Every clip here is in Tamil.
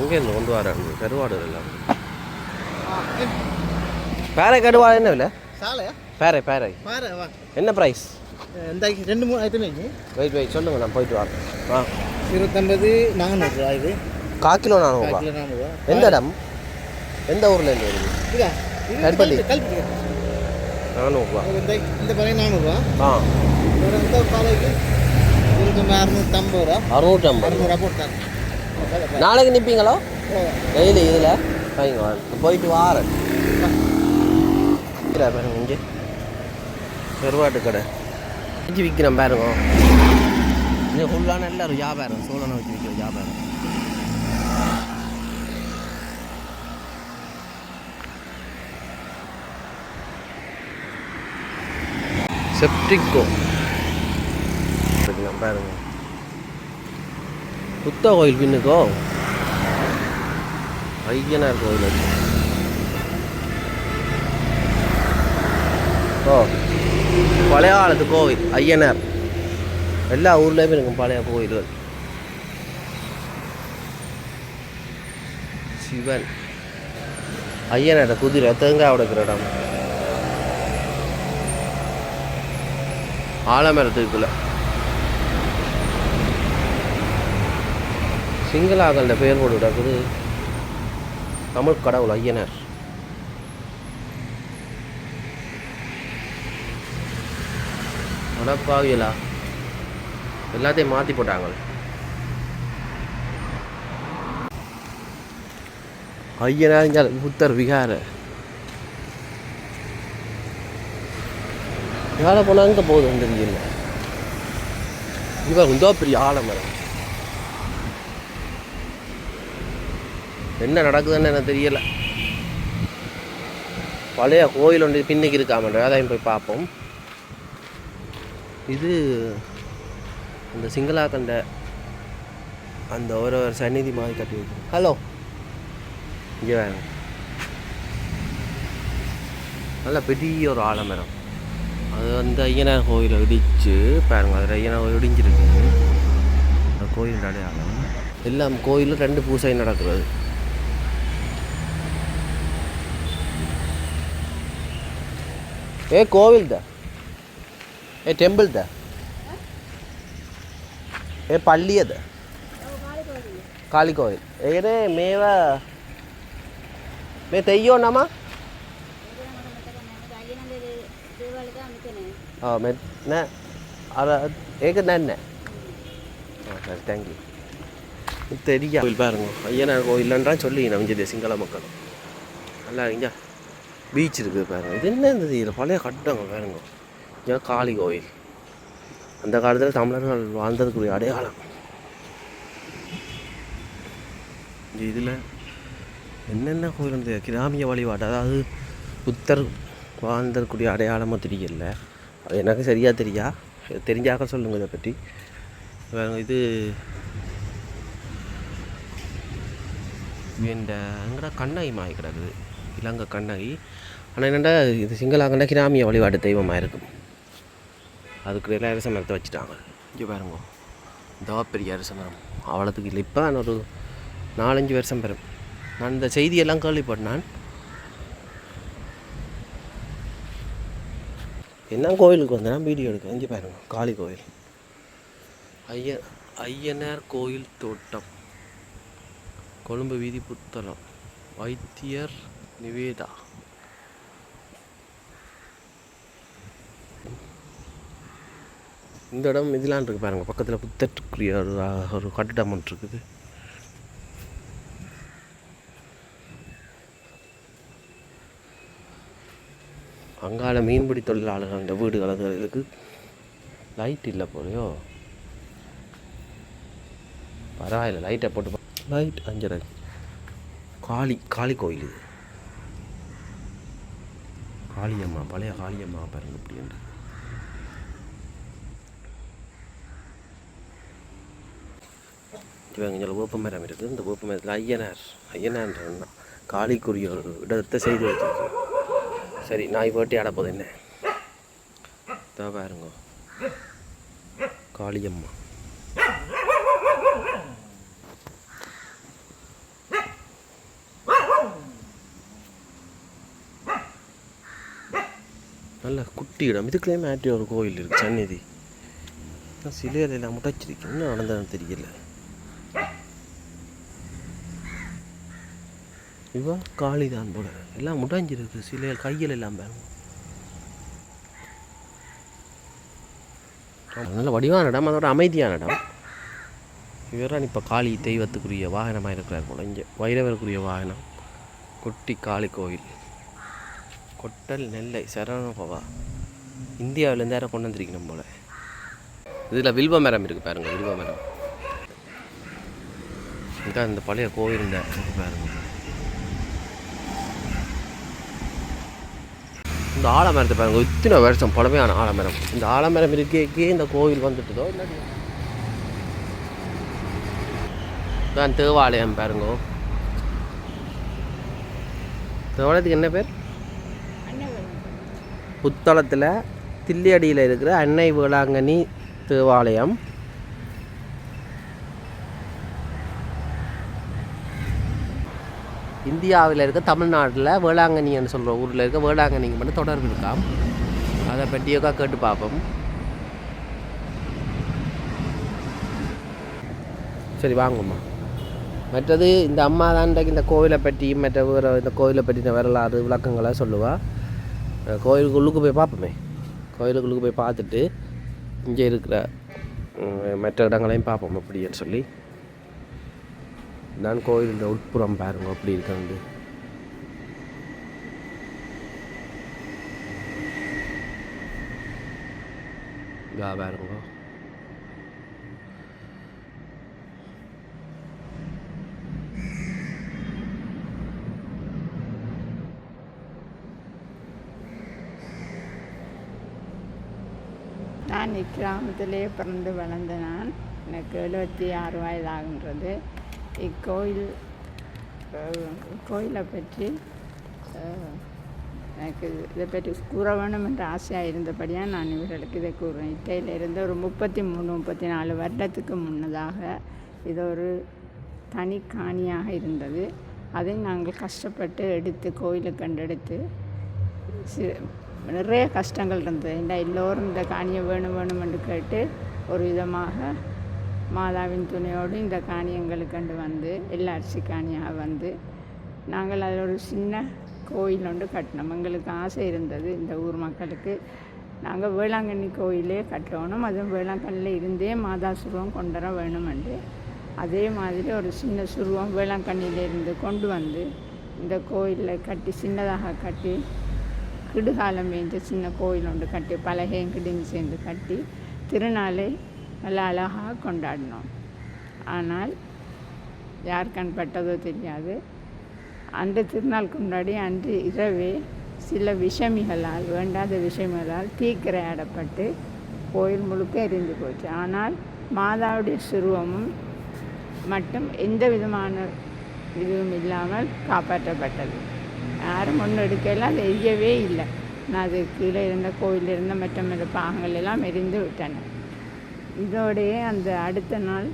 இங்கேருந்து கொண்டு வராங்க கருவாடு எல்லாம். பேரை கருவாடு என்ன சாலையா? பேரை பேரை. என்ன ப்ரைஸ் ரெண்டு மூணு எத்தனைக்கு வெயிட் வெயிட் சொல்லுங்கள் நான் போயிட்டு வரேன். ஆ இருபத்தொம்பது நானூறுரூவா இது. கிலோ நானூறுபா கிலோ நானூறுரூவா எந்த இடம்? எந்த ஊரில் இருந்து வருது. கல்பட்டி நானூறுபா இந்த பாறை நானூறுரூவா ஆ. அறுநூற்றம்பது ரூபா. அறுநூற்றம்பது அறுநூறுவா போட்டாங்க நாளைக்கு நிற்பீங்களோ டெய்லி இதில்? வைங்க போயிட்டு வாரேன். பாருங்க இங்கே. கருவாட்டு கடை. வச்சு விற்கிறேன் பாருங்க. இது ஃபுல்லான எல்லாரும் வியாபாரம். சோழனை வச்சு விற்கிற வியாபாரம். செப்டிக்கோ பாருங்க. புத்த கோயில் பின்னுக்கோ? ஐயனார் கோயில் அது. ஓ பழைய காலத்து கோவில் ஐயனார். எல்லா ஊர்லேயுமே இருக்கும் பழைய கோயில்கள். சிவன். ஐயனார குதிரை தேங்காய் உடைக்கிற இடம். ஆலமரத்துக்குள்ளே சிங்களாக்கள பெயர் போட்டு கிடக்குது தமிழ் கடவுள் ஐயனர். அடப்பாவியலா எல்லாத்தையும் மாற்றி போட்டாங்க ஐயனார் புத்தர் விகார. வேலை போனால் போகுது போகுதுன்னு தெரியல இவன் இந்தோ பெரிய ஆலமரம். என்ன நடக்குதுன்னு எனக்கு தெரியலை. பழைய கோயில் ஒன்று பின்னுக்கு இருக்காமன்ற அதையும் போய் பார்ப்போம். இது இந்த சிங்களா கண்ட அந்த ஒரு ஒரு சந்நிதி மாதிரி கட்டி வைக்கணும் ஹலோ. இங்கே வேணும் நல்ல பெரிய ஒரு ஆலமரம். அது வந்து ஐயனார் கோயிலை இடிச்சு பாருங்க அதில் ஐயனார் இடிஞ்சிருக்கு. அந்த கோயில் அடையாளம். எல்லாம் கோயிலும் ரெண்டு பூசை நடக்கிறது. ஏ ಕೋವಿಲ್ದ த ஏ ಏ த ಕಾಳಿ ಕೋವಿಲ್ ಏನೇ ಮೇವ ಮೇ ತೆಯ್ಯೋಣಮ್ಮ ಹಾಂ மே ಅದ ಏಕ ನೆನ್ನೆ ஆ சரி தேங்க்யூ தெரியா. கோயில் பாருங்க. ஐயனார் கோயிலன்றான் சொல்லி நான் இங்கே சிங்கள மக்கள் நல்லா இங்கே பீச் இருக்குது பாருங்கள் இது என்ன இந்த இதில் பழைய கட்டங்க பாருங்க. இங்கே காளி கோயில். அந்த காலத்தில் தமிழர்கள் வாழ்ந்ததுக்குரிய அடையாளம். இதில் என்னென்ன கோயில் இந்த கிராமிய வழிபாடு அதாவது புத்தர் வாழ்ந்ததுக்குரிய அடையாளமும் தெரியல. அது எனக்கு சரியாக தெரியா? தெரிஞ்சாக்க சொல்லுங்கள் இதை பற்றி பாருங்க இது இந்த எங்கடா கண்ணகி மாய் கிடக்குது. இலங்கை கண்ணகி. ஆனால் என்னென்னா இது சிங்களாங்கண்டா கிராமிய வழிபாடு தெய்வமாக இருக்கும் அதுக்கு எல்லாம் அரச மரத்தை வச்சுட்டாங்க. இங்கே பாருங்க. இந்த பெரிய அரச மரம். அவ்வளோத்துக்கு இல்லை இப்போ நான் ஒரு நாலஞ்சு வருஷம் பெறும் நான் இந்த செய்தியெல்லாம் கேள்விப்பட்டேன். என்ன கோயிலுக்கு வந்தேன் வீடியோ எடுக்க. இங்கே பாருங்க காளி கோயில். ஐய ஐயனார் கோயில் தோட்டம். கொழும்பு வீதி புத்தளம் வைத்தியர் நிவேதா இந்த இடம் இதெல்லாம் இருக்கு பாருங்க. பக்கத்தில் புத்தட்டுக்குரிய ஒரு ஒரு கட்டிடம் ஒன்று இருக்குது. அங்கால மீன்பிடி தொழிலாளர்கள் அந்த வீடு கலந்துகிறதுக்கு லைட் இல்லை போலையோ. பரவாயில்ல லைட்டை போட்டு லைட் அஞ்சரை. காளி காளி கோயில் இது. காளியம்மா பழைய காளியம்மா பாருங்க அப்படின்ற இவங்க இங்கே வேப்ப இருக்குது. இந்த வேப்ப ஐயனார் ஐயனார்ன்றா காளிக்குரிய ஒரு இடத்தை செய்து வச்சிருக்கோம் சரி நாய் போட்டி அடப்போது என்ன? இதோ பாருங்க. காளியம்மா. நல்ல குட்டி இடம். இதுக்குள்ளே மாற்றி ஒரு கோயில் இருக்குது சந்நிதி. சிலையில எல்லாம் முடைச்சிருக்கு என்ன நடந்ததுன்னு தெரியல. இவா காளிதான் போல. எல்லாம் முடைஞ்சிருக்கு சிலையில் கையில் எல்லாம் பாருங்க. நல்ல வடிவான இடம். அதோட அமைதியான இடம். இவரான் இப்போ காளி தெய்வத்துக்குரிய வாகனமாக இருக்கிறார் போல. இங்கே வைரவருக்குரிய வாகனம். குட்டி காளி கோவில் கொட்டல் நெல்லை சரவணபவா இந்தியாவிலேருந்து யாரை கொண்டு வந்திருக்கணும் போல்? இதில் வில்வ மரம் இருக்குது பாருங்க வில்வ மரம். இதுதான் இந்த பழைய கோவில் இந்த பாருங்கள் பாருங்க. இந்த ஆலமரத்தை பாருங்க இத்தனை வருஷம் பழமையான ஆலமரம். இந்த ஆலமரம் இருக்கே இந்த கோவில் வந்துட்டுதோ இல்லாட்டி தான் தேவாலயம் பாருங்க. தேவாலயத்துக்கு என்ன பேர்? புத்தளத்தில் தில்லியடியில் இருக்கிற அன்னை வேளாங்கண்ணி தேவாலயம். இந்தியாவில் இருக்க தமிழ்நாட்டில் வேளாங்கண்ணின்னு சொல்கிற ஊரில் இருக்க வேளாங்கண்ணிக்கு மட்டும் தொடர்பு இருக்காம் அதை பற்றியோக்கா கேட்டு பார்ப்போம். சரி வாங்கம்மா. மற்றது இந்த அம்மா தான் இந்த கோவிலை பற்றியும் மற்ற வேறு இந்த கோவிலை பற்றின வரலாறு விளக்கங்களை சொல்லுவாள் கோயிலுக்கு கோயிலுக்குள்ளுக்கு போய் பார்ப்போமே. கோயிலுக்குள்ளுக்கு போய் பார்த்துட்டு இங்கே இருக்கிற மற்ற இடங்களையும் பார்ப்போம் அப்படின்னு சொல்லி. நான் கோயிலின் உட்புறம் பாருங்க அப்படி இருக்கிறது பாருங்க. நான் இக்கிராமத்திலே பிறந்து வளர்ந்த நான் எனக்கு எழுபத்தி ஆறு வயதாகின்றது இக்கோயில் கோயிலை பற்றி எனக்கு இதை பற்றி கூற வேணும் என்ற ஆசையாக இருந்தபடியாக நான் இவர்களுக்கு இதை கூறுவேன் இட்டையில் இருந்து ஒரு முப்பத்தி மூணு முப்பத்தி நாலு வருடத்துக்கு முன்னதாக இது ஒரு தனி காணியாக இருந்தது அதை நாங்கள் கஷ்டப்பட்டு எடுத்து கோயிலை கண்டெடுத்து சி நிறைய கஷ்டங்கள் இருந்தது. இந்த எல்லோரும் இந்த காணியை வேணும் வேணும் என்று கேட்டு ஒரு விதமாக மாதாவின் துணையோடு இந்த காணி கண்டு வந்து எல்லா அரிசி காணியாக வந்து நாங்கள் அதில் ஒரு சின்ன கோயில் ஒன்று கட்டினோம். எங்களுக்கு ஆசை இருந்தது இந்த ஊர் மக்களுக்கு. நாங்கள் வேளாங்கண்ணி கோயிலே கட்டணும். அதுவும் வேளாங்கண்ணியில் இருந்தே மாதா சுருவம் கொண்டு வர வேணுமெண்டு அதே மாதிரி ஒரு சின்ன சுருவம் வேளாங்கண்ணியிலிருந்து கொண்டு வந்து இந்த கோயிலில் கட்டி சின்னதாக கட்டி கிடுகாலம் வேஞ்ச சின்ன கோயில் ஒன்று கட்டி பலகையும் கிடின்னு சேர்ந்து கட்டி திருநாளை நல்லா அழகாக கொண்டாடினோம். ஆனால் யார் கண்பட்டதோ தெரியாது. அந்த திருநாளுக்கு முன்னாடி அன்று இரவே சில விஷமிகளால் வேண்டாத விஷமிகளால் தீக்கிரையாடப்பட்டு கோயில் முழுக்க எரிந்து போச்சு. ஆனால் மாதாவுடைய சுருவமும் மட்டும் எந்த விதமான இதுவும் இல்லாமல் காப்பாற்றப்பட்டது. யாரும் ஒன்றும் எடுக்கலாம் அது இல்லை. நான் அது கீழே இருந்த கோயிலில் இருந்த மற்ற மற்ற பாகங்கள் எல்லாம் எரிந்து விட்டன. இதோடையே அந்த அடுத்த நாள்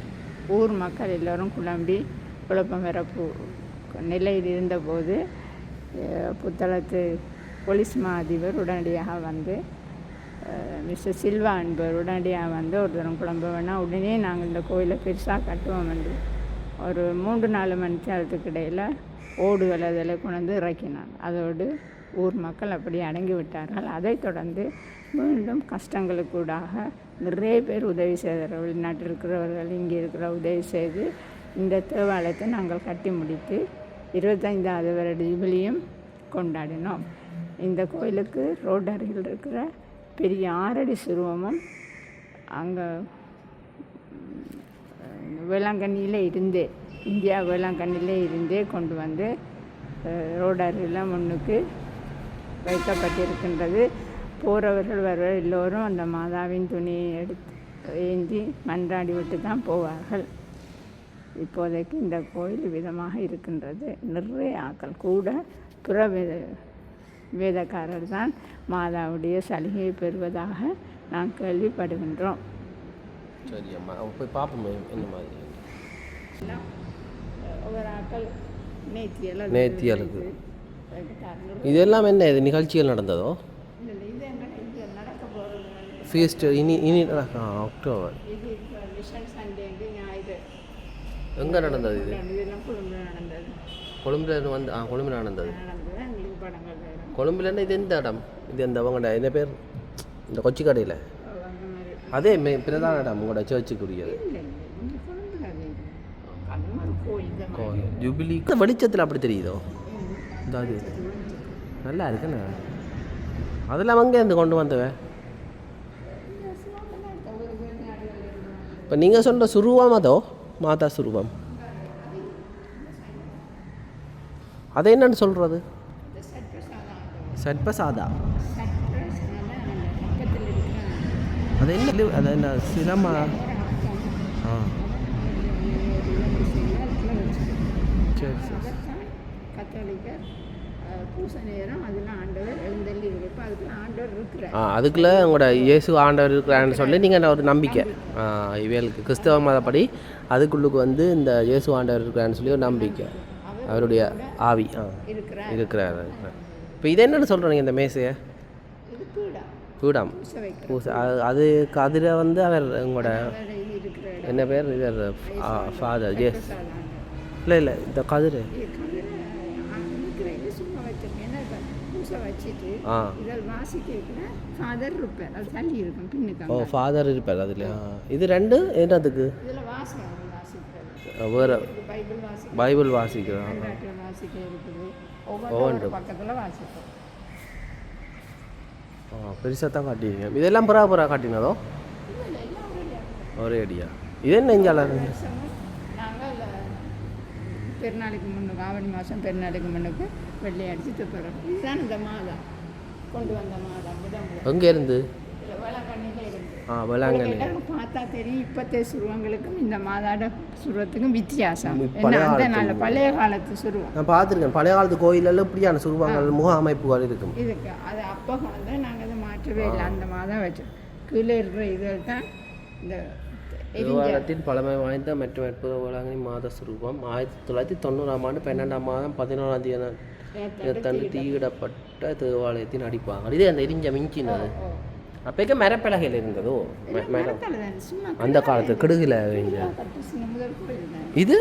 ஊர் மக்கள் எல்லோரும் குழம்பி குழப்பம் வரப்பு நிலையில் இருந்தபோது புத்தளத்து போலீஸ் மா அதிபர் உடனடியாக வந்து மிஸ்டர் சில்வா என்பவர் உடனடியாக வந்து ஒரு தரம் குழம்ப வேணால் உடனே நாங்கள் இந்த கோயிலை பெருசாக கட்டுவோம் என்று ஒரு மூன்று நாலு மணி நேரத்துக்கு இடையில் ஓடுகள் அதில் கொண்டு வந்து இறக்கினார் அதோடு ஊர் மக்கள் அப்படி அடங்கி விட்டார்கள். அதைத் தொடர்ந்து மீண்டும் கஷ்டங்களுக்கூடாக நிறைய பேர் உதவி செய்தார்கள். வெளிநாட்டில் இருக்கிறவர்கள் இங்கே இருக்கிற உதவி செய்து இந்த தேவாலயத்தை நாங்கள் கட்டி முடித்து இருபத்தைந்தாவது வருட ஜூபிலியும் கொண்டாடினோம். இந்த கோயிலுக்கு ரோடு அருகில் இருக்கிற பெரிய ஆறடி சுருவமும் அங்கே வேளாங்கண்ணியில் இருந்தே இந்தியா வேளாங்கண்ணியிலே இருந்தே கொண்டு வந்து அஹ், ரோடு முன்னுக்கு வைக்கப்பட்டிருக்கின்றது. போகிறவர்கள் வர எல்லோரும் அந்த மாதாவின் துணியை எடுத்து ஏந்தி மன்றாடி விட்டு தான் போவார்கள். இப்போதைக்கு இந்த கோயில் விதமாக இருக்கின்றது. நிறைய ஆக்கள் கூட புற வேத வேதக்காரர் தான் மாதாவுடைய சலுகையை பெறுவதாக நாம் கேள்விப்படுகின்றோம். சரி அம்மா. அவ போய் பார்ப்போமே என்ன மாதிரி. ஒவ்வொரு ஆக்கள் நேர்த்தியெல்லாம் நேர்த்தியலுக்கு இதெல்லாம் என்ன இது நிகழ்ச்சிகள் நடந்ததோ? ஃபீஸ்ட் இனி இனி நடக்கும் அக்டோபர் எங்கே நடந்தது இது? கொழும்புல இருந்து வந்து ஆ கொழும்புல நடந்தது. கொழும்புலன்னா இது எந்த இடம்? இது எந்த அவங்கள்ட என்ன பேர்? இந்த கொச்சி கடையில் அதே மே பிரதான இடம் உங்களோட சர்ச்சுக்குரியது. ஜூபிலி. வெளிச்சத்தில் அப்படி தெரியுதோ? இந்த அது. நல்லா இருக்குண்ணே. அதெல்லாம் அங்கே இருந்து கொண்டு வந்தவன் இப்போ நீங்கள் சொல்கிற சுருவம் அதோ? மாதா சுருவம் அது என்னன்னு சொல்கிறது சட்பசாதா பக்கத்தில் இருக்கிற அது என்ன அது என்ன சிரம ஆ. சரி சரி கத்தோலிக்கர் அஹ், பூச நேரம் அதில் ஆண்டவர் எழுந்தள்ளி இருப்ப அதுக்கு ஆண்டவர் இருக்கிறார். ஆ அதுக்குள்ளே உங்களோட இயேசு ஆண்டவர் இருக்கிறான்னு சொல்லி நீங்கள் ஒரு நம்பிக்கை. இவர்களுக்கு கிறிஸ்தவ மதப்படி அதுக்குள்ளுக்கு வந்து இந்த இயேசு ஆண்டவர் இருக்கிறான்னு சொல்லி ஒரு நம்பிக்கை. அவருடைய ஆவி ஆ இருக்கிறார். இருக்கிறார். இப்போ இது என்னன்னு சொல்கிறீங்க இந்த மேசையை? பீடம். பூச வைக்கிற பூசை அது அது கதிரை வந்து அவர் உங்களோட என்ன பேர்? இவர் ஃபாதர் சாதாரண. இல்லை இல்லை இந்த கதிரை. ஆ, ஓ ஃபாதர் இருப்பார் அதில். இது ரெண்டு? என்னதுக்கு? வேறு. பைபிள் வாசிக்க பைபிள் வாசிக்கிறோம் பக்கத்தில் ஆ பெருசாக தான் காட்டிங்க இதெல்லாம் புறா புறா காட்டினதோ? ஒரே அடியா? இது என்ன நாங்கள் பெருநாளைக்கு முன்னுக்கு ஆவணி மாதம் பெருநாளைக்கு முன்னுக்கு வெள்ளை அடித்து துப்புறோம். இதுதான் இந்த மாதம். கொண்டு வந்த மாதம். முதல் எங்கே இருந்து இதில் வேளாங்கண்ணியில் இருந்து ஆ வேளாங்கண்ணி பார்த்தா தெரியும். இப்போத்தைய சுருவங்களுக்கும் இந்த மாதாட சுருவத்துக்கும் வித்தியாசம். அந்த காலத்து நாள் பழைய காலத்து சுருவம். நான் பார்த்துருக்கேன். பழைய காலத்து கோயிலெல்லாம் இப்படியான சுருவங்கள் முக அமைப்புகள் இருக்கும். இதுக்கு அது அப்போ வந்து நாங்கள் அதை மாற்றவே இல்லை. அந்த மாதம் வச்சோம் கீழே இருக்கிற இதுகள் தான் இந்த திருவாரத்தின் பழமை வாய்ந்த மற்றும் அற்புத வேளாங்கண்ணி மாத சுரூபம் ஆயிரத்தி தொள்ளாயிரத்தி தொண்ணூறாம் ஆண்டு பன்னெண்டாம் மாதம் பதினோராம் தேதி இருபத்தண்டு தீயிடப்பட்ட தேவாலயத்தின் அடிப்பாங்க இது அந்த எரிஞ்ச மிஞ்சினது. அப்போக்க மரப்பலகையில் இருந்ததோ? அந்த காலத்து கடுகுல இது?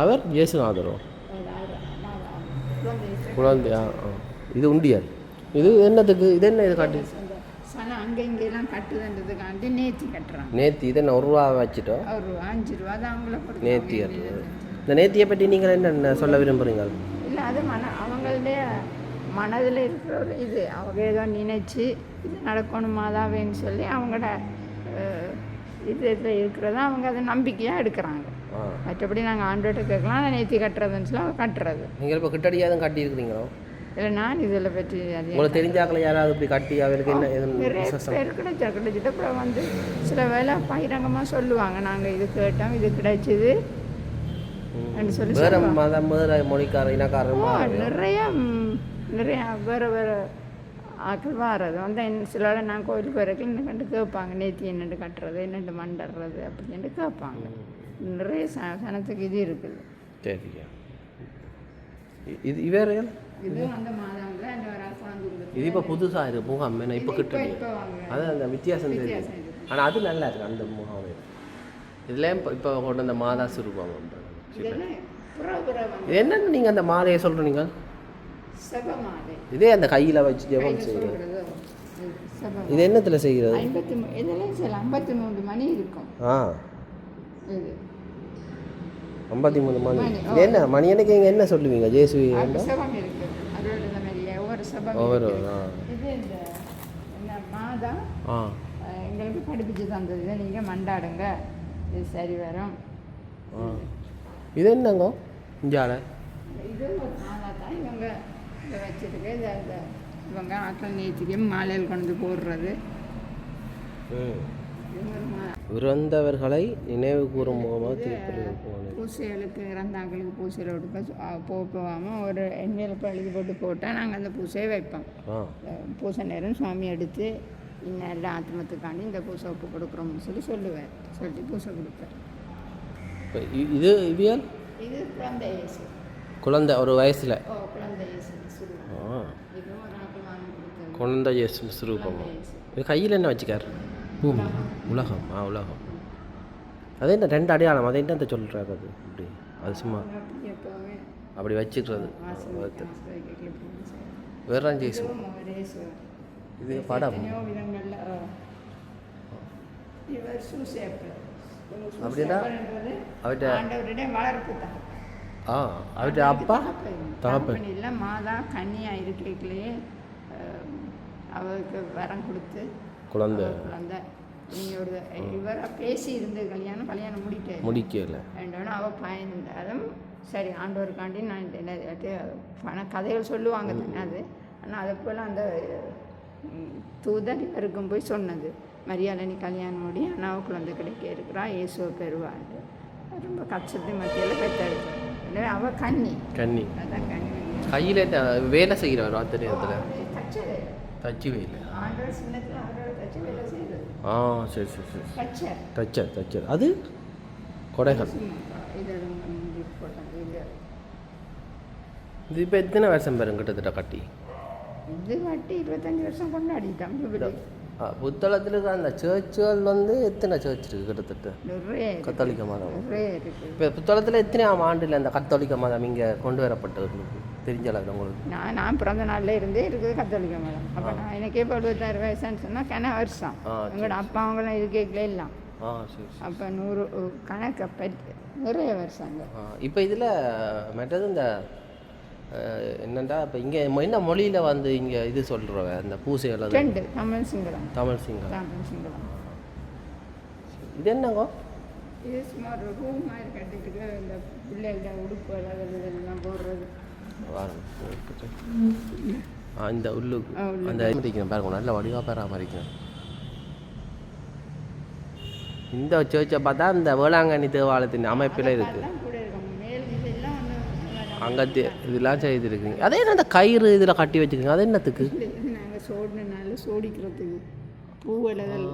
அவர் இயேசுநாதரோ. குழந்தையா. இது உண்டியல். இது என்னதுக்கு இது என்ன இது காட்டு? அங்கே இங்கெல்லாம் கட்டுதுன்றதுக்காண்டி நேர்த்தி கட்டுறாங்க. நேத்தி இதை நான் ஒரு ரூபா வச்சுட்டோம் ஒரு அஞ்சு ரூபா தான் அவங்கள நேத்தி இந்த நேத்தியை பற்றி நீங்கள் என்ன சொல்ல விரும்புகிறீங்க இல்லை அது மன அவங்களுடைய மனதில் இருக்கிற ஒரு இது அவங்க ஏதோ நினைச்சு இது நடக்கணும் மாதாவேன்னு சொல்லி அவங்களோட இது இதில் இருக்கிறத அவங்க அதை நம்பிக்கையாக எடுக்கிறாங்க. மற்றபடி நாங்கள் ஆண்டோட்ட கேட்கலாம் அதை நேர்த்தி கட்டுறதுன்னு சொல்லி அவங்க கட்டுறது. நீங்கள் இப்போ கிட்டடியாதும் கட்டியிருக்கிறீங்களோ? இல்லை நான் இதில் பற்றி அது உங்களுக்கு தெரிஞ்சாக்களை யாராவது இப்படி கட்டி அவருக்கு என்ன நிறைய பேர் கிடைச்சா கிடைச்சிட்டு அப்புறம் வந்து சில வேலை பகிரங்கமாக சொல்லுவாங்க நாங்கள் இது கேட்டோம் இது கிடைச்சிது சொல்லி வேற மதம் வேற மொழிக்கார இனக்காரர் நிறைய நிறைய வேறு வேறு ஆக்கள் வாரது வந்து என்ன சில வேளை நான் கோயிலுக்கு வரக்கு என்ன கண்டு கேட்பாங்க. நேத்தி என்னென்று கட்டுறது என்னென்று மண்டறது அப்படின்னு கேட்பாங்க. நிறைய சனத்துக்கு இது இருக்குது. சரியா இது ஏன்? இது அந்த மாதம் தான் இந்த வர குழந்தை இது இப்போ புதுசாக இருக்கு முகாம் என்ன? இப்போ கிட்ட அதான் அந்த வித்தியாசம் இது. ஆனால் அது நல்லா இருக்கு அந்த முகாம் இதில் இப்போ இப்போ கொண்டு அந்த மாதா வந்து இது என்னன்னு நீங்கள் அந்த மாலையை சொல்கிறீங்க இதே அந்த கையில் வச்சு ஜெபம் செபம் இது என்னத்தில் செய்கிறது ஐம்பத்தி மூ இதெல்லாம் சில ஐம்பத்தி மூன்று மணி இருக்கும். ஆ. ஐம்பத்தி மூணு மணி. மணி, இது என்ன? மணி அன்னைக்கு இங்கே என்ன சொல்லுவீங்க? ஜேசு ஒவ்வொரு மாதா? ஆ. எங்களுக்கு படிப்பிச்சு தந்தது. இதை நீங்கள் மண்டாடுங்க. இது சரி வரும். இது என்னங்க? இஞ்சால இது மாதா தான் இவங்க. இதை வச்சுருக்கு. இது இவங்க ஆட்கள் நேற்றுக்கும் மாலையில் கொண்டு போடுறது. இறந்தவர்களை நினைவு கூறும் முகமாக திருப்பதி பூசைகளுக்கு இறந்தாங்களுக்கு பூசையில் போ போகாமல் ஒரு எண்ணியல் எழுதி போட்டு போட்டால் நாங்கள் அந்த பூசையை வைப்போம். பூசை நேரம் சுவாமி எடுத்து இன்னும் எல்லா ஆத்மத்துக்காண்டி இந்த பூசை ஒப்பு கொடுக்குறோம்னு சொல்லி சொல்லுவேன் சொல்லி பூசை கொடுப்பேன் இது இது குழந்தை குழந்தை ஒரு வயசில். குழந்தை இயேசு. ஸ்வரூபம் இது கையில் என்ன வச்சுக்கார்? பூமி. உலகம். ஆ உலகம். அது என்ன ரெண்டு அடையாளம்? அதை என்ன சொல்கிறாரு அது? அப்படி அது சும்மா அப்படி வச்சுக்கிறது. ஆசிரியர் வேற ஜேசு இது படம். அப்படின்னா அவர்கிட்ட ஆ அவர்கிட்ட அப்பா? தகப்பன். இல்லை மாதா கன்னியாக இருக்கையிலேயே அவருக்கு வரம் கொடுத்து குழந்தை. குழந்தை. நீங்களோட இவரை பேசி இருந்து கல்யாணம் கல்யாணம் முடிக்க முடிக்கல. வேண்டோன்னு அவள் பயந்தாலும் சரி ஆண்டவருக்காண்டி நான் இந்த என்ன பண கதைகள் சொல்லுவாங்க தானே அது. ஆனால் அதை போல் அந்த ம், தூதர் இவருக்கும் போய் சொன்னது. மரியாதை நீ கல்யாணம் முடி அண்ணாவை குழந்தை கிடைக்க இருக்கிறா இயேசுவை பெறுவாள் ரொம்ப கஷ்டத்து மத்தியில் பெற்றெடுத்து கன்னி அதான் கன்னி கையில் வேலை அந்த நேரத்தில்? தச்சது தச்சு வேலை. ஆ. சரி சரி சரி. தச்சர். தச்சர் அது கொடைகள். இது இப்போ எத்தனை வருஷம் பாருங்க கிட்டத்தட்ட கட்டி? இது வட்டி இருபத்தஞ்சி வருஷம் ஜூபிலி ஆ, புத்தளத்தில் இருக்கிற அந்த சர்ச்சுகள் வந்து எத்தனை சர்ச் இருக்குது கிட்டத்தட்ட. கத்தோலிக்க மதம். இப்போ புத்தளத்தில் எத்தனையாம் ஆண்டில் அந்த கத்தோலிக்க மதம் இங்கே கொண்டு வரப்பட்டது தெரிஞ்ச அளவுக்கு உங்களுக்கு? நான் நான் பிறந்த நாள்ல இருந்தே இருக்குது கத்தோலிக்க மதம். அப்போ நான் எனக்கே இப்போ எழுபத்தாறு வயசுன்னு சொன்னால் கன வருஷம். எங்களோட அப்பா அவங்களாம் இருக்கே எல்லாம். ஆ சரி சரி. அப்போ நூறு கணக்கை பற்றி நிறைய வருஷங்க இப்போ இதில் மற்றது இந்த என்னண்டா? இப்போ இங்கே என்ன மொழியில் வந்து இங்கே இது சொல்கிறவ பூசைகள் அது? ரெண்டு தமிழ் சிங்களம். தமிழ் சிங்கம் தமிழ் சிங்களம். இது என்னங்கோ? இது சும்மா ஒரு ரூம் மாதிரி கட்டிட்டு இந்த பிள்ளைகள உடுப்பு இதெல்லாம் போடுறது. இந்த உள்ளுக்கு. அந்த மறிக்கிறேன் பாருங்க நல்ல வடிவாக பராமரிக்கிறேன். இந்த சேர்ச்சை பார்த்தா இந்த வேளாங்கண்ணி தேவாலயத்தின் அமைப்பில் இருக்குது அங்கே இதெல்லாம் செய்திருக்குங்க அதே என்ன அந்த கயிறு இதில் கட்டி வச்சுக்கோங்க அது என்னத்துக்கு? நாங்கள் சோடினால சோடிக்கிறதுக்கு பூவலைகள்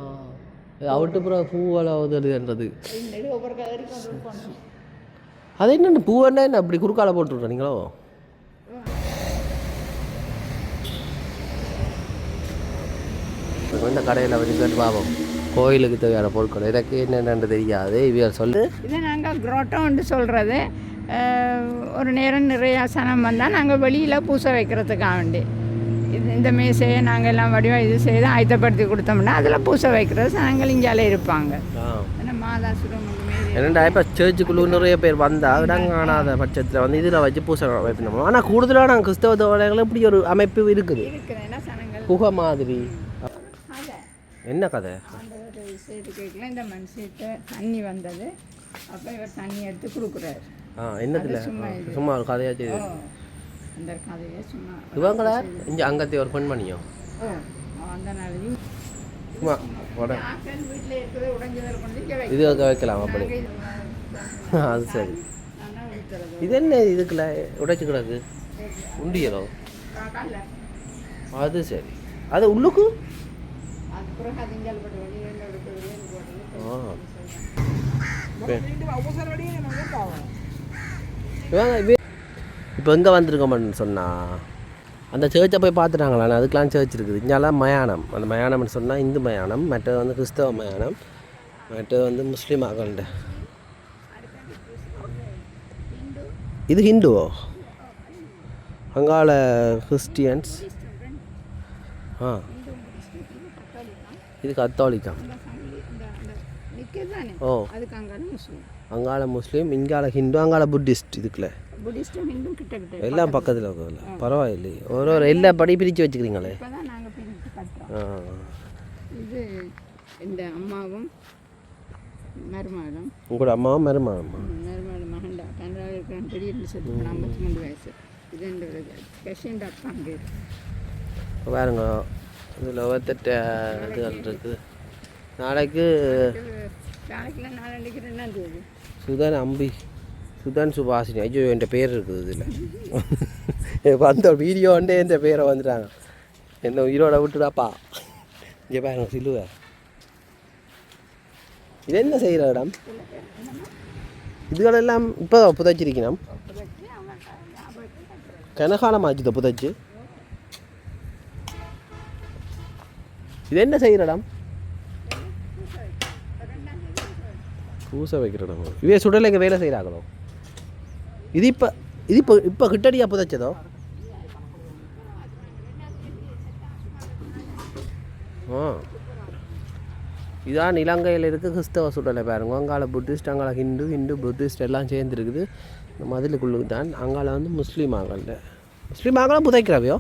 அவுட்டுப்புறம் இந்த கதறிக்கும் அது என்னென்ன பூவெல்லாம் என்ன அப்படி குறுக்கால போட்டு நீங்களோ? இந்த கடையில் வந்து கேட்டு பார்ப்போம் கோயிலுக்கு தேவையான பொருட்கள் எனக்கு என்னென்னு தெரியாது இவியல் சொல்லு. இதை நாங்கள் குரோட்டோன்னு சொல்கிறது ஒரு நேரம் நிறைய சனம் வந்தால் நாங்கள் வெளியில் பூசை வைக்கிறதுக்காக வேண்டி. இது இந்த மேசையை நாங்கள் எல்லாம் வடிவம் இது செய்து ஆயத்தப்படுத்தி கொடுத்தோம்னா அதில் பூசை வைக்கிறது சனங்கள் இங்காலே இருப்பாங்க. ஏன்னா இப்போ சர்ச்சுக்குள்ளே நிறைய பேர் வந்தால் இடம் காணாத பட்சத்தில் வந்து இதில் வச்சு பூசை வைக்கணும் ஆனால் கூடுதலான கிறிஸ்தவ தேவாலயங்கள் இப்படி ஒரு அமைப்பு இருக்குது. குகை மாதிரி. என்ன கதை? இந்த சீட்டு தண்ணி வந்தது. அப்போ இவர் தண்ணி எடுத்து கொடுக்குறாரு. ஆ என்னத்தில் சும்மா ஒரு கதையாக செய்து அந்த கதையை சும்மா இவங்களா இங்கே அங்கத்தை ஒரு அந்த நாளையும் சும்மா இது வைக்க- வைக்கலாம் அப்படி அது சரி இது என்ன இதுக்குள்ள உடைச்சு கிடக்கு உண்டியலோ அது சரி அது உள்ளுக்கு ஆ இப்போ எங்கே வந்திருக்கோம்னு சொன்னா அந்த சர்ச்சை போய் பார்த்துட்டாங்களா அதுக்கெலாம் சர்ச் இருக்குது. இங்கெல்லாம் மயானம். அந்த மயானம்னு சொன்னால் இந்து மயானம் மற்றது வந்து கிறிஸ்தவ மயானம் மற்றது வந்து முஸ்லீம் ஆகண்ட இது ஹிந்துவோ? அங்கால கிறிஸ்டியன்ஸ்? ஆ. இது தானே ஓ. அங்கால முஸ்லீம் இங்கால ஹிந்து அங்கால புத்திஸ்ட் இதுக்குள்ள எல்லாம் பக்கத்தில். இருக்கிறதுல பரவாயில்லையே. ஒரு ஒரு எல்லா படி பிரித்து வச்சுக்கிறீங்களே. இது இந்த அம்மாவும் மருமகளும். உங்களோட அம்மாவும் மருமானம்மா மருமகள் மகண்டா கனடாவில் இருக்கிற பெரிய ஐம்பத்தி மூணு வயசு. இது இந்த பெஷண்ட் அப்பா அங்கே பாருங்க. இதில் ஒருத்தட்ட இதுகள் இருக்குது நாளைக்கு நாளைக்குலாம் நாளைக்கு ரெண்டாம் தேதி. சுதான் அம்பி சுதான் சுபாஷினி. ஐயோ என் பேர் இருக்குது இதில். வந்த வீடியோ வந்து என் பேரை வந்துட்டாங்க. என்ன உயிரோட விட்டுடாப்பா. இங்கே பாருங்க சிலுவை. இது என்ன செய்கிற இடம்? இதுகளெல்லாம் இப்போ புதைச்சிருக்கணும். கனகாலம் ஆச்சுதோ இதை புதைச்சு. இது என்ன செய்கிற இடம்? பூசை வைக்கிற இடம் இவே சுடலைங்க வேலை செய்கிறாங்களோ இது இப்போ இது இப்போ இப்போ கிட்டடியாக புதைச்சதோ? ஆ. இதான் இலங்கையில் இருக்க கிறிஸ்தவ சுடலை பாருங்க. அங்கால புத்திஸ்ட் அங்கால ஹிந்து ஹிந்து புத்திஸ்ட் எல்லாம் சேர்ந்துருக்குது இந்த மதிலுக்குள்ளுக்கு தான் அங்கால வந்து முஸ்லீம் ஆங்கல்ல முஸ்லீம் ஆங்கலாம் புதைக்கிறவையோ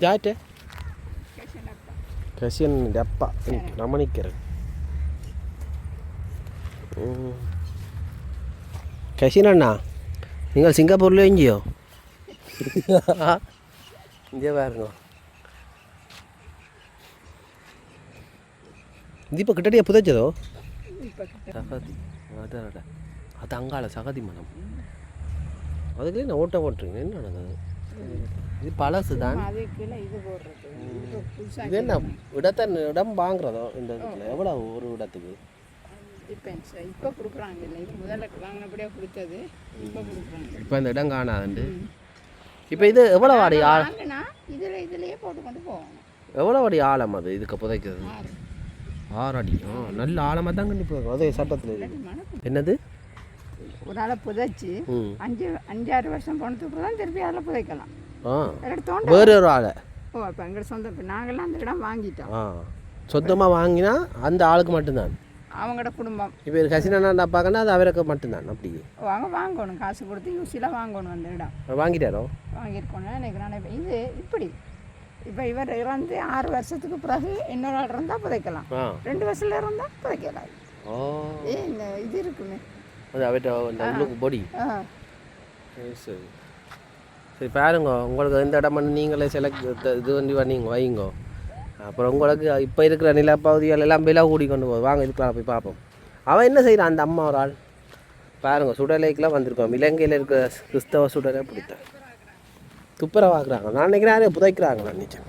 ஜாட்டே கசியன் டப்பா ரமணிக்கிறேன் கசின் அண்ணா நீங்கள் சிங்கப்பூரில் எங்கேயோ இங்கே பாருங்க இது இப்போ கிட்டடியா புதைச்சதோ சகதி அதான். அது அங்கால சகதி மனம் அதுக்குள்ளே நான் ஓட்ட ஓட்டுறீங்க என்ன நடந்தது இது பழசு தான் இது என்ன இடத்த இடம் வாங்குறதோ இந்த இடத்துல எவ்வளோ ஒரு இடத்துக்கு டிபெண்ட்ஸ் இப்போ கொடுக்குறாங்க இல்லை இது முதல்ல வாங்கினபடியாக கொடுத்தது இப்போ கொடுக்குறாங்க. இப்போ இந்த இடம் காணாதுண்டு. இப்போ இது எவ்வளோ அடி ஆ வாங்கினா இதில் இதுலேயே போட்டு கொண்டு போவாங்க எவ்வளோ அடி ஆழம் அது இதுக்கு புதைக்கிறது? ஆறு. அடி. ஆ நல்ல ஆழமாக தான் கண்டிப்பாக அதே சட்டத்தில் என்னது? ஒரு ஆளை புதைச்சி அஞ்சு அஞ்சாறு வருஷம் போனதுக்கு தான் திருப்பி அதில் புதைக்கலாம். வேறு ஒரு ஆளை. ஓ இப்போ எங்கள் சொந்த இப்போ நாங்கள்லாம் அந்த இடம் வாங்கிட்டோம். சொந்தமாக வாங்கினா அந்த ஆளுக்கு மட்டும்தான். அவங்களோட குடும்பம். இப்போ கசினா பார்க்கனா அது அவருக்கு மட்டும்தான் அப்படி ஓ அவங்க வாங்கணும் காசு கொடுத்து யூஸில் வாங்கணும் அந்த இடம். வாங்கிட்டாரோ? வாங்கியிருக்கோன்னு நினைக்கிறேன். நான் இது இப்படி. இப்போ இவர் இறந்து ஆறு வருஷத்துக்கு பிறகு இன்னொரு ஆள் இருந்தால் புதைக்கலாம். ரெண்டு வருஷத்துல இருந்தால் புதைக்கலாம். ஓ. ஏ இந்த இது இருக்குமே. இந்த பொடி. ஆ. சரி பாருங்க. உங்களுக்கு எந்த இடம் நீங்களே செலக்ட் இது பண்ணி பண்ணீங்க வைங்க. அப்புறம் உங்களுக்கு இப்போ இருக்கிற நிலப்பகுதிகள் எல்லாம் விலை கூடி கொண்டு போகும் வாங்க இதுக்கெல்லாம் போய் பார்ப்போம். அவன் என்ன செய்கிறான் அந்த அம்மா ஒரு ஆள். பாருங்க சுடலைக்கெலாம் வந்திருக்கோம். இலங்கையில் இருக்கிற கிறிஸ்தவ சுடலை பிடித்தேன் துப்புரவாக்குறாங்க. நான் நினைக்கிறேன் புதைக்கிறாங்க நான் நினைச்சேன்.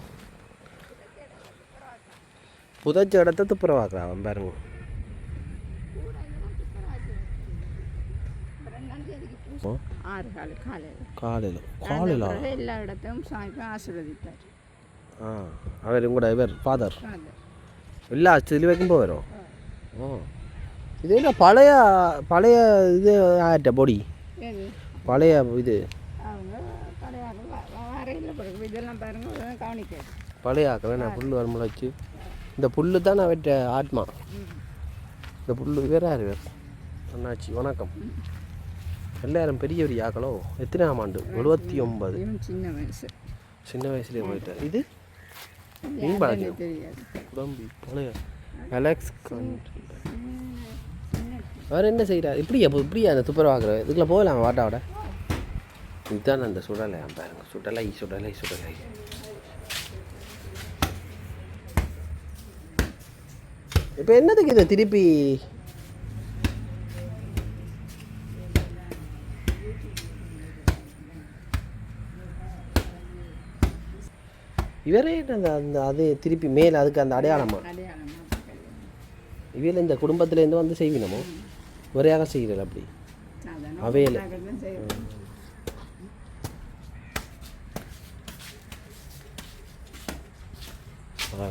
புதைச்ச இடத்த துப்புரவாக்குறாங்க பாருங்க. காலையில். காலையில். எல்லா இடத்தையும் சாமிக்கும் ஆசீர்வதித்தார் ஆ அவர் உங்களோட இவர் ஃபாதர் அது எல்லா சிலுவைக்கும் போகிறோம் ஓ இது என்ன பழைய பழைய இது ஆகிட்ட பொடி ஏது பழைய இது பழைய ஆக்க வேணா புல் வரமுளைச்சு இந்த புல்லு தான் அவற்ற ஆத்மா இந்த புல் வேற யார் வேறு அண்ணாச்சி வணக்கம் எல்லாரும் பெரிய பெரிய ஆக்களோ எத்தனாம் ஆண்டு எழுபத்தி ஒன்பது சின்ன வயசு சின்ன வயசுலேயே போயிட்டார் இது பாக்கியம் தெரியாது. உடம்பு பழைய அலெக்ஸ் வேறு என்ன செய்கிறார் இப்படியா? இப்போ இப்படியா அந்த துப்புரவாக்குற இதுக்குள்ள போகலாம்? வாட்டாவோட இதுதான் அந்த சுடலை பாருங்க. சுடலை சுடலை சுடலை. இப்போ என்னதுக்கு இதை திருப்பி இவரே அந்த அந்த அது திருப்பி மேலே அதுக்கு அந்த அடையாளமா? இவையில் இந்த குடும்பத்துலேருந்து வந்து செய்வினமோ? ஒரேயாக செய்கிறல அப்படி. அவையில். ஆ.